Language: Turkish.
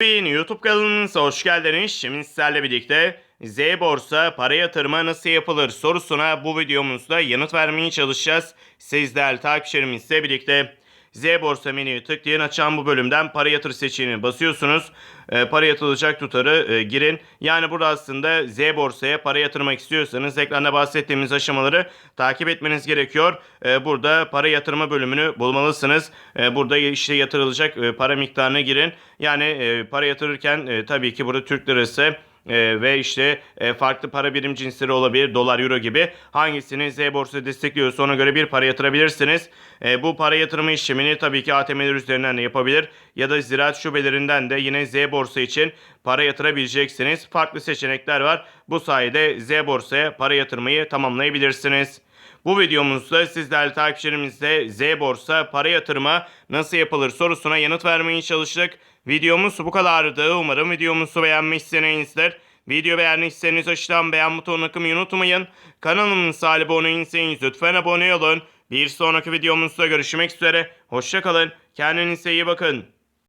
Bin YouTube kanalımıza hoş geldiniz. Şimdi sizlerle birlikte Z borsa para yatırma nasıl yapılır sorusuna bu videomuzda yanıt vermeye çalışacağız. Siz değerli takipçilerimizle birlikte Z borsa menüyü tıklayan açan bu bölümden para yatır seçeneğini basıyorsunuz. Ee, para yatırılacak tutarı e, girin. Yani burada aslında Z borsaya para yatırmak istiyorsanız ekranda bahsettiğimiz aşamaları takip etmeniz gerekiyor. Ee, burada para yatırma bölümünü bulmalısınız. Ee, burada işte yatırılacak e, para miktarını girin. Yani e, para yatırırken e, tabii ki burada Türk lirası e, ve işte e, farklı para birim cinsleri olabilir. Dolar, euro gibi. Hangisini Z borsa destekliyorsa ona göre bir para yatırabilirsiniz. E, bu para yatırma işlemini tabii ki ATM'ler üzerinden de yapabilir. Ya da ziraat şubelerinden de yine Z borsa için para yatırabileceksiniz. Farklı seçenekler var. Bu sayede Z borsaya para yatırmayı tamamlayabilirsiniz. Bu videomuzda siz değerli takipçilerimizle Z borsa para yatırma nasıl yapılır sorusuna yanıt vermeye çalıştık. Videomuz bu kadardı. Umarım videomuzu beğenmişsinizdir. Video beğendiyseniz aşağıdan beğen butonuna tıklamayı unutmayın. Kanalımıza abone değilseniz lütfen abone olun. Bir sonraki videomuzda görüşmek üzere. Hoşçakalın. Kendinize iyi bakın.